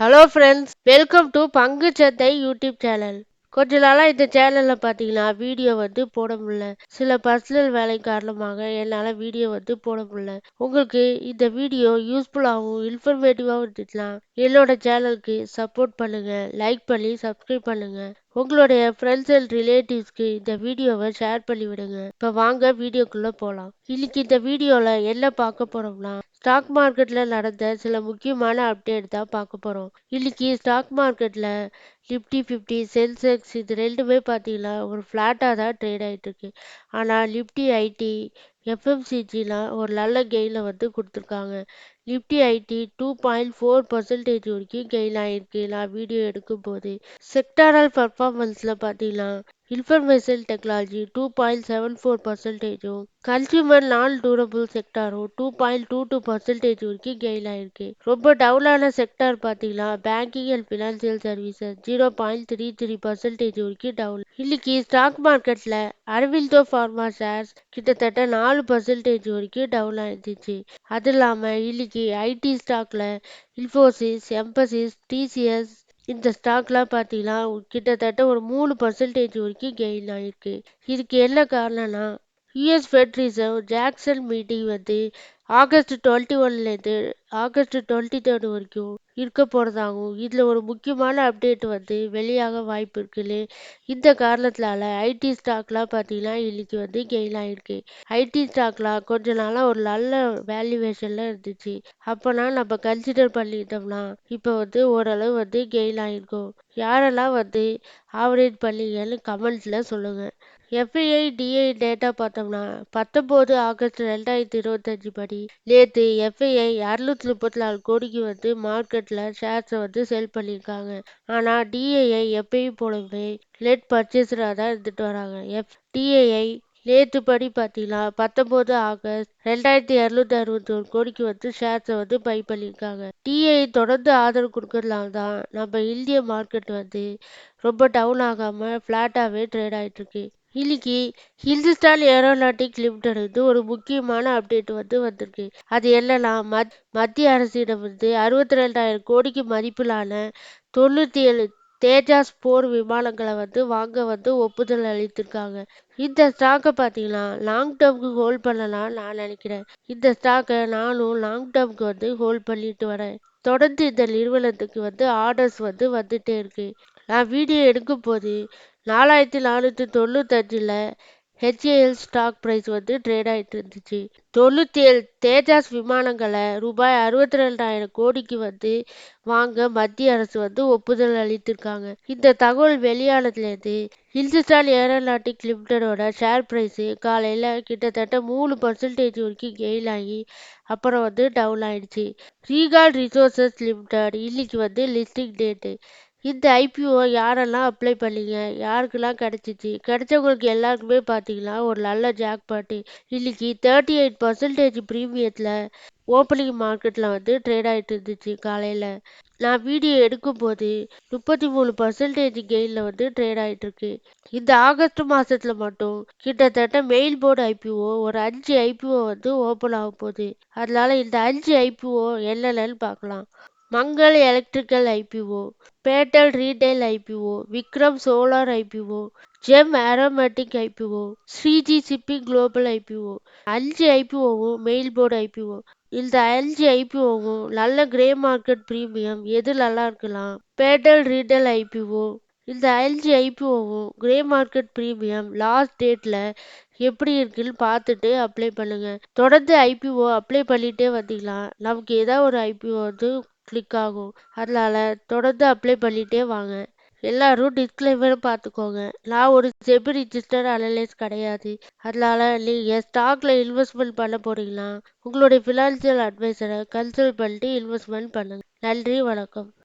Hello friends welcome to பங்கு சந்தை YouTube channel கொஞ்ச நாளாக இந்த சேனலில் பார்த்தீங்கன்னா வீடியோ வந்து போட முடியல. சில பர்சனல் வேலை காரணமாக என்னால் வீடியோ வந்து போட முடியல. உங்களுக்கு இந்த வீடியோ யூஸ்ஃபுல்லாகவும் இன்ஃபர்மேட்டிவாகவும் இருந்துச்சுன்னா என்னோட சேனலுக்கு சப்போர்ட் பண்ணுங்க. லைக் பண்ணி சப்ஸ்கிரைப் பண்ணுங்க. உங்களுடைய ஃப்ரெண்ட்ஸ் அண்ட் ரிலேட்டிவ்ஸ்க்கு இந்த வீடியோவை ஷேர் பண்ணி விடுங்க இப்போ வாங்க வீடியோக்குள்ளே போகலாம் இன்னைக்கு இந்த வீடியோவில் என்ன பார்க்க போகிறோம்னா ஸ்டாக் மார்க்கெட்ல நடந்த சில முக்கியமான அப்டேட் தான் பார்க்க போறோம். இன்னைக்கு ஸ்டாக் மார்க்கெட்ல நிப்டி ஃபிஃப்டி சென்செக்ஸ் இது ரெண்டுமே பார்த்தீங்கன்னா ஒரு ஃப்ளாட்டாக தான் ட்ரேட் ஆகிட்டு இருக்கு. ஆனால் நிப்டி ஐடி எஃப்எம்சிஜிலாம் ஒரு நல்ல கெயினை வந்து கொடுத்துருக்காங்க. Nifty IT two point four percentage வரைக்கும் கெயின் ஆகிருக்கு நான் வீடியோ எடுக்கும் போது செக்டாரல் பர்ஃபார்மன்ஸில் பார்த்தீங்கன்னா information technology two point seven four பர்சன்டேஜும் consumer non durable செக்டாரும் two point two two percentage வரைக்கும் கெயின் ஆகிருக்கு ரொம்ப டவுனான செக்டார் பார்த்தீங்கன்னா banking and financial services zero point three three percentage வரைக்கும் டவுன் இன்னைக்கு ஸ்டாக் மார்க்கெட்டில் அரவிந்தோ ஃபார்மா ஷேர்ஸ் கிட்டத்தட்ட நாலு பர்சன்டேஜ் வரைக்கும் டவுன் ஆயிருந்துச்சு அது இல்லாமல் இன்னைக்கு ஐடி ஸ்டாக்ல இன்ஃபோசிஸ் எம்பசிஸ் டிசிஎஸ் இந்த ஸ்டாக்லாம் பார்த்தீங்கன்னா கிட்டத்தட்ட ஒரு மூணு பர்சன்டேஜ் வரைக்கும் கெயின் ஆயிருக்கு. இதுக்கு என்ன காரணம்னா US Fed reserve Jackson meeting வந்து ஆகஸ்ட் டுவெண்ட்டி ஒன்லேருந்து ஆகஸ்ட் டுவெண்ட்டி தேர்ட் வரைக்கும் இருக்க போகிறதாகவும் இதில் ஒரு முக்கியமான அப்டேட் வந்து வெளியாக வாய்ப்பு இருக்குன்னு இந்த காரணத்தினால ஐடி ஸ்டாக்லாம் பார்த்தீங்கன்னா இன்றைக்கி வந்து கெயின் ஆகிருக்கு ஐடி ஸ்டாக்லாம் கொஞ்ச நாளாக ஒரு நல்ல வேல்யூவேஷனில் இருந்துச்சு. அப்போனா நம்ம கன்சிடர் பண்ணிட்டோம்னா இப்போ வந்து ஓரளவு வந்து கெயின் ஆகிருக்கும் யாரெல்லாம் வந்து ஆவரேஜ் பண்ணீங்கன்னு கமெண்ட்ஸில் சொல்லுங்கள் எஃப்ஐஐ டிஐ டேட்டா பார்த்தோம்னா பத்தொம்போது ஆகஸ்ட் ரெண்டாயிரத்தி இருபத்தஞ்சு படி நேற்று எஃப்ஐஐ இரநூத்தி முப்பத்தி நாலு கோடிக்கு வந்து மார்க்கெட்டில் ஷேர்ஸை வந்து செல் பண்ணியிருக்காங்க ஆனால் டிஏஐ எப்பயும் போலவே நெட் பர்ச்சேஸராக தான் இருந்துட்டு வராங்க. எஃப் டிஏஐ நேற்று படி பார்த்தீங்கன்னா பத்தொம்போது ஆகஸ்ட் ரெண்டாயிரத்தி இரநூத்தி அறுபத்தி ஒரு கோடிக்கு வந்து ஷேர்ஸை வந்து பை பண்ணியிருக்காங்க டிஐ தொடர்ந்து ஆதரவு கொடுக்கறதுனால தான் நம்ம இந்திய மார்க்கெட் வந்து ரொம்ப டவுன் ஆகாமல் ஃப்ளாட்டாகவே ட்ரேட் ஆகிட்டு இருக்கு. இன்னைக்கு ஹிந்துஸ்தான் ஏரோநாட்டிக் லிமிடெட் வந்து ஒரு முக்கியமான அப்டேட் வந்து வந்திருக்கு. அது என்னன்னா மத் மத்திய அரசிடம் வந்து அறுபத்தி ரெண்டாயிரம் கோடிக்கு மதிப்பிலான தொண்ணூற்றி ஏழு தேஜாஸ் போர் விமானங்களை வந்து வாங்க வந்து ஒப்புதல் அளித்திருக்காங்க. இந்த ஸ்டாக்கை பார்த்தீங்கன்னா லாங் டேர்முக்கு ஹோல்ட் பண்ணலாம் நான் நினைக்கிறேன். இந்த ஸ்டாக்கை நானும் லாங் டேர்முக்கு வந்து ஹோல்ட் பண்ணிட்டு வரேன். தொடர்ந்து இந்த நிறுவனத்துக்கு வந்து ஆர்டர்ஸ் வந்து வந்துட்டே இருக்கு. நான் வீடியோ எடுக்கும் போது நாலாயிரத்தி நானூற்றி தொண்ணூத்தஞ்சில் ஹெச்ஏஎல் ஸ்டாக் ப்ரைஸ் வந்து ட்ரேட் ஆகிட்டு இருந்துச்சு. தொண்ணூற்றி ஏழு தேஜாஸ் விமானங்களை ரூபாய் அறுபத்தி ரெண்டாயிரம் கோடிக்கு வந்து வாங்க மத்திய அரசு வந்து ஒப்புதல் அளித்திருக்காங்க. இந்த தகவல் வெளியானதுலேருந்து இந்துஸ்தான் ஏரோநாட்டிக் லிமிடெடோட ஷேர் ப்ரைஸு காலையில் கிட்டத்தட்ட மூணு பர்சன்டேஜ் வரைக்கும் கெயின் ஆகி அப்புறம் வந்து டவுன் ஆயிடுச்சு. ரீகால் ரிசோர்சஸ் லிமிடெட் இன்னைக்கு வந்து லிஸ்டிங் டேட்டு இந்த ஐபிஓ யாரெல்லாம் அப்ளை பண்ணீங்க? யாருக்கெல்லாம் கிடச்சிச்சு? கிடைச்சவங்களுக்கு எல்லாருக்குமே பார்த்தீங்கன்னா ஒரு நல்ல ஜாக் பாட்டு இன்னைக்கு தேர்ட்டி எயிட் பர்சன்டேஜ் ப்ரீமியத்தில் ஓப்பனிங் மார்க்கெட்டில் வந்து ட்ரேட் ஆகிட்டு இருந்துச்சு காலையில். நான் வீடியோ எடுக்கும் போது முப்பத்தி மூணு பர்சன்டேஜ் கெயினில் வந்து ட்ரேட் ஆகிட்டுருக்கு இந்த ஆகஸ்ட் மாதத்தில் மட்டும் கிட்டத்தட்ட மெயில் போர்டு ஐபிஓ ஒரு அஞ்சு ஐபிஓ வந்து ஓப்பன் ஆக போகுது. அதனால இந்த அஞ்சு ஐபிஓ என்னென்னு பார்க்கலாம். Mangal electrical IPO Patel retail IPO Vikram solar IPO gem aromatic IPO Shreeji shipping global IPO அஞ்சு ஐபிஓவும் மெயில் போர்டு ஐபிஓ இந்த அஞ்சு ஐபிஓவும் நல்ல கிரே மார்க்கெட் ப்ரீமியம் எது நல்லா இருக்கலாம் பேட்டல் ரீட்டைல் ஐபிஓ இந்த அஞ்சு ஐபிஓவும் கிரே மார்க்கெட் ப்ரீமியம் லாஸ்ட் டேட்டில் எப்படி இருக்குன்னு பார்த்துட்டு அப்ளை பண்ணுங்கள் தொடர்ந்து ஐபிஓ அப்ளை பண்ணிகிட்டே வந்தீங்கன்னா நமக்கு ஏதாவது ஒரு ஐபிஓ வந்து கிளிக் ஆகும். அதனால தொடர்ந்து அப்ளை பண்ணிகிட்டே வாங்க. எல்லாரும் டிஸ்க்ளைமர் பார்த்துக்கோங்க. நான் ஒரு செபி ரிஜிஸ்டர் அனலைஸ் கிடையாது. அதனால நீங்கள் ஸ்டாக்ல இன்வெஸ்ட்மெண்ட் பண்ண போறீங்கன்னா உங்களுடைய ஃபினான்சியல் அட்வைசரை கன்சல்ட் பண்ணிட்டு இன்வெஸ்ட்மெண்ட் பண்ணுங்க. நன்றி வணக்கம்.